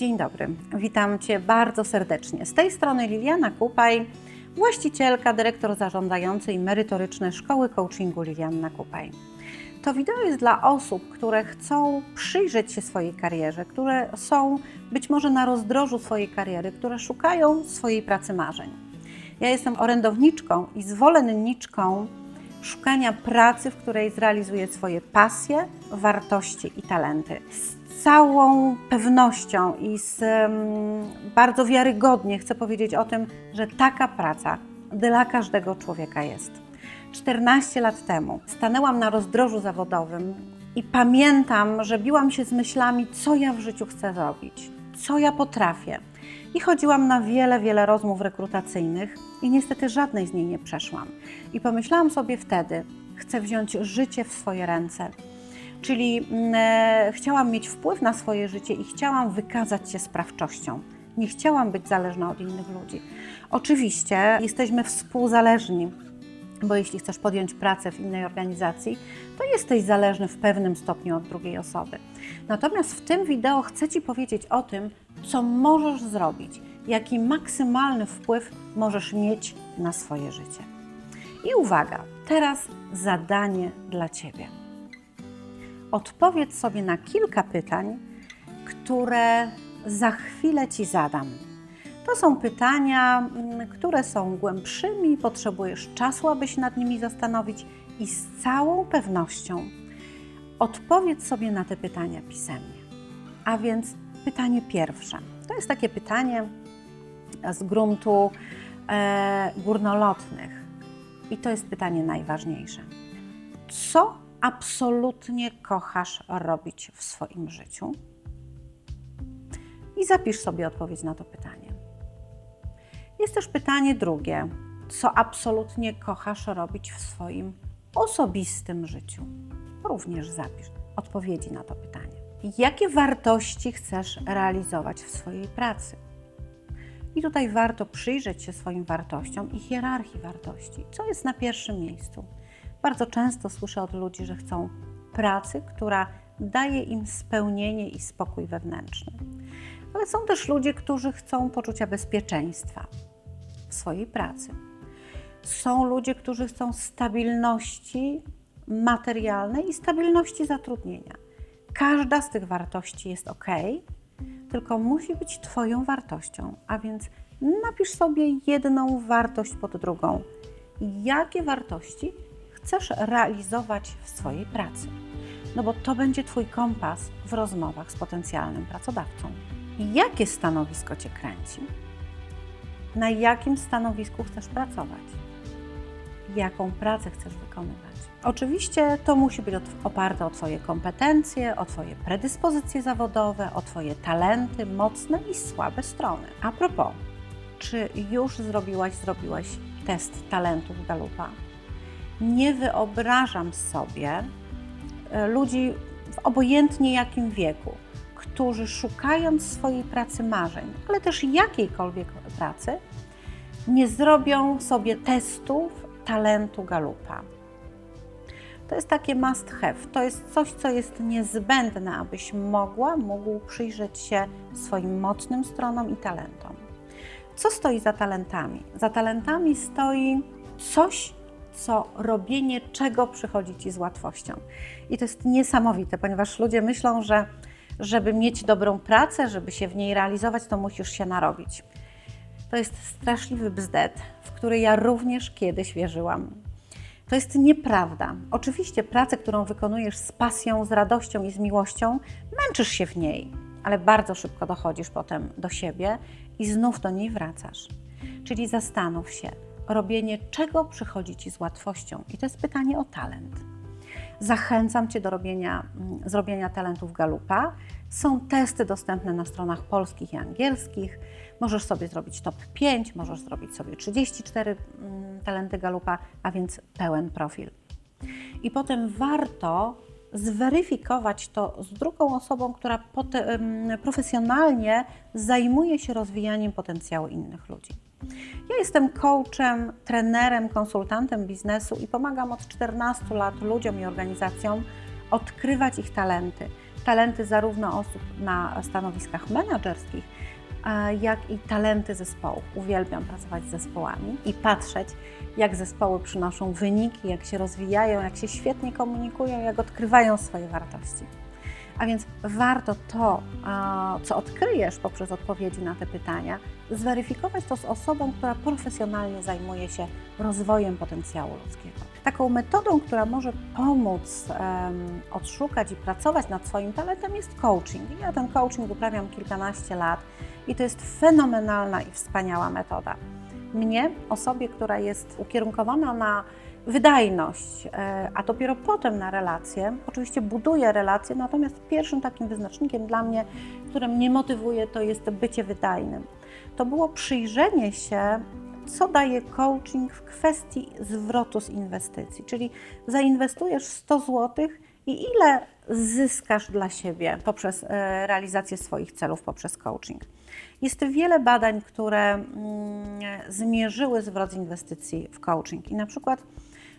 Dzień dobry, witam Cię bardzo serdecznie. Z tej strony Liliana Kupaj, właścicielka, dyrektor zarządzający i merytoryczny Szkoły Coachingu Liliana Kupaj. To wideo jest dla osób, które chcą przyjrzeć się swojej karierze, które są być może na rozdrożu swojej kariery, które szukają swojej pracy marzeń. Ja jestem orędowniczką i zwolenniczką szukania pracy, w której zrealizuję swoje pasje, wartości i talenty. Całą pewnością i z bardzo wiarygodnie chcę powiedzieć o tym, że taka praca dla każdego człowieka jest. 14 lat temu stanęłam na rozdrożu zawodowym i pamiętam, że biłam się z myślami, co ja w życiu chcę robić, co ja potrafię. I chodziłam na wiele, wiele rozmów rekrutacyjnych i niestety żadnej z niej nie przeszłam. I pomyślałam sobie wtedy, chcę wziąć życie w swoje ręce. Czyli e, chciałam mieć wpływ na swoje życie i chciałam wykazać się sprawczością. Nie chciałam być zależna od innych ludzi. Oczywiście jesteśmy współzależni, bo jeśli chcesz podjąć pracę w innej organizacji, to jesteś zależny w pewnym stopniu od drugiej osoby. Natomiast w tym wideo chcę Ci powiedzieć o tym, co możesz zrobić, jaki maksymalny wpływ możesz mieć na swoje życie. I uwaga, teraz zadanie dla Ciebie. Odpowiedz sobie na kilka pytań, które za chwilę Ci zadam. To są pytania, mm, które są głębszymi, potrzebujesz czasu, aby się nad nimi zastanowić i z całą pewnością odpowiedz sobie na te pytania pisemnie. A więc pytanie pierwsze. To jest takie pytanie z gruntu e, górnolotnych i to jest pytanie najważniejsze. Co absolutnie kochasz robić w swoim życiu? I zapisz sobie odpowiedź na to pytanie. Jest też pytanie drugie. Co absolutnie kochasz robić w swoim osobistym życiu? Również zapisz odpowiedzi na to pytanie. Jakie wartości chcesz realizować w swojej pracy? I tutaj warto przyjrzeć się swoim wartościom i hierarchii wartości. Co jest na pierwszym miejscu? Bardzo często słyszę od ludzi, że chcą pracy, która daje im spełnienie i spokój wewnętrzny. Ale są też ludzie, którzy chcą poczucia bezpieczeństwa w swojej pracy. Są ludzie, którzy chcą stabilności materialnej i stabilności zatrudnienia. Każda z tych wartości jest ok, tylko musi być Twoją wartością, a więc napisz sobie jedną wartość pod drugą. Jakie wartości chcesz realizować w swojej pracy? No bo to będzie Twój kompas w rozmowach z potencjalnym pracodawcą. Jakie stanowisko Cię kręci? Na jakim stanowisku chcesz pracować? Jaką pracę chcesz wykonywać? Oczywiście to musi być oparte o Twoje kompetencje, o Twoje predyspozycje zawodowe, o Twoje talenty, mocne i słabe strony. A propos, czy już zrobiłaś, zrobiłaś test talentów Galupa? Nie wyobrażam sobie e, ludzi w obojętnie jakim wieku, którzy szukając swojej pracy marzeń, ale też jakiejkolwiek pracy, nie zrobią sobie testów talentu Galupa. To jest takie must have. To jest coś, co jest niezbędne, abyś mogła, mógł przyjrzeć się swoim mocnym stronom i talentom. Co stoi za talentami? Za talentami stoi coś, co robienie czego przychodzi ci z łatwością. I to jest niesamowite, ponieważ ludzie myślą, że żeby mieć dobrą pracę, żeby się w niej realizować, to musisz się narobić. To jest straszliwy bzdet, w który ja również kiedyś wierzyłam. To jest nieprawda. Oczywiście pracę, którą wykonujesz z pasją, z radością i z miłością, męczysz się w niej, ale bardzo szybko dochodzisz potem do siebie i znów do niej wracasz. Czyli zastanów się, robienie czego przychodzi Ci z łatwością. I to jest pytanie o talent. Zachęcam Cię do robienia, mm, zrobienia talentów Galupa. Są testy dostępne na stronach polskich i angielskich. Możesz sobie zrobić top 5, możesz zrobić sobie 34 mm, talenty Galupa, a więc pełen profil. I potem warto zweryfikować to z drugą osobą, która profesjonalnie zajmuje się rozwijaniem potencjału innych ludzi. Ja jestem coachem, trenerem, konsultantem biznesu i pomagam od 14 lat ludziom i organizacjom odkrywać ich talenty talenty zarówno osób na stanowiskach menedżerskich, jak i talenty zespołów. Uwielbiam pracować z zespołami i patrzeć, jak zespoły przynoszą wyniki, jak się rozwijają, jak się świetnie komunikują, jak odkrywają swoje wartości. A więc warto to, co odkryjesz poprzez odpowiedzi na te pytania, zweryfikować to z osobą, która profesjonalnie zajmuje się rozwojem potencjału ludzkiego. Taką metodą, która może pomóc em, odszukać i pracować nad swoim talentem jest coaching. Ja ten coaching uprawiam kilkanaście lat i to jest fenomenalna i wspaniała metoda. Mnie, osobie, która jest ukierunkowana na wydajność, e, a dopiero potem na relacje. Oczywiście buduję relacje, natomiast pierwszym takim wyznacznikiem dla mnie, które mnie motywuje, to jest bycie wydajnym. To było przyjrzenie się, co daje coaching w kwestii zwrotu z inwestycji, czyli zainwestujesz 100 zł i ile zyskasz dla siebie poprzez e, realizację swoich celów poprzez coaching. Jest wiele badań, które mm, zmierzyły zwrot z inwestycji w coaching i na przykład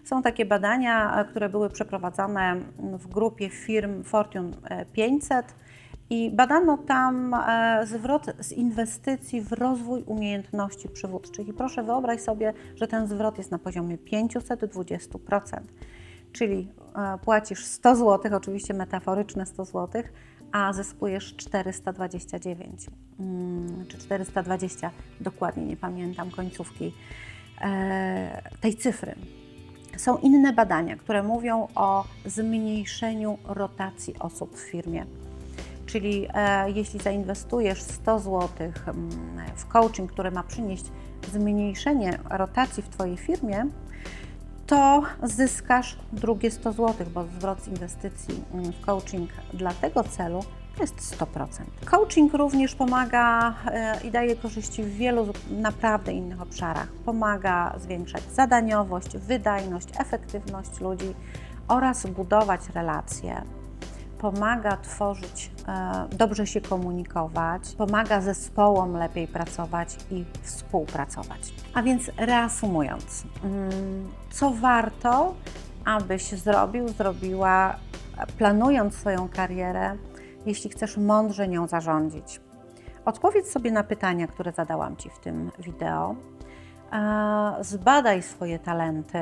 są takie badania, e, które były przeprowadzane w grupie firm Fortune 500 i badano tam e, zwrot z inwestycji w rozwój umiejętności przywódczych. I proszę wyobraź sobie, że ten zwrot jest na poziomie 520%. Czyli e, płacisz 100 zł, oczywiście metaforyczne 100 zł, a zyskujesz 429 mm, czy 420, dokładnie nie pamiętam końcówki tej cyfry. Są inne badania, które mówią o zmniejszeniu rotacji osób w firmie. Czyli e, jeśli zainwestujesz 100 zł mm, w coaching, który ma przynieść zmniejszenie rotacji w Twojej firmie, to zyskasz drugie 100 zł, bo zwrot z inwestycji mm, w coaching dla tego celu to jest 100%. Coaching również pomaga e, i daje korzyści w wielu naprawdę innych obszarach. Pomaga zwiększać zadaniowość, wydajność, efektywność ludzi oraz budować relacje. Pomaga tworzyć, e, dobrze się komunikować, pomaga zespołom lepiej pracować i współpracować. A więc reasumując, mm, co warto, abyś zrobił, zrobiła, planując swoją karierę, jeśli chcesz mądrze nią zarządzić. Odpowiedz sobie na pytania, które zadałam Ci w tym wideo. Zbadaj swoje talenty.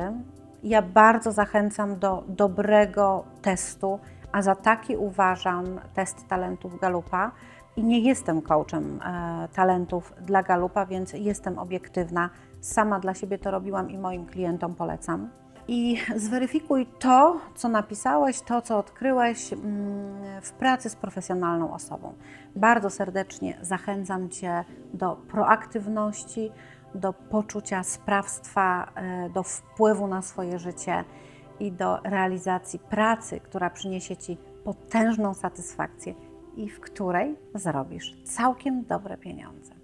Ja bardzo zachęcam do dobrego testu, a za taki uważam test talentów Galupa. I nie jestem coachem e, talentów dla Galupa, więc jestem obiektywna. Sama dla siebie to robiłam i moim klientom polecam i zweryfikuj to, co napisałeś, to, co odkryłeś mm, w pracy z profesjonalną osobą. Bardzo serdecznie zachęcam Cię do proaktywności, do poczucia sprawstwa, e, do wpływu na swoje życie i do realizacji pracy, która przyniesie Ci potężną satysfakcję i w której zarobisz całkiem dobre pieniądze.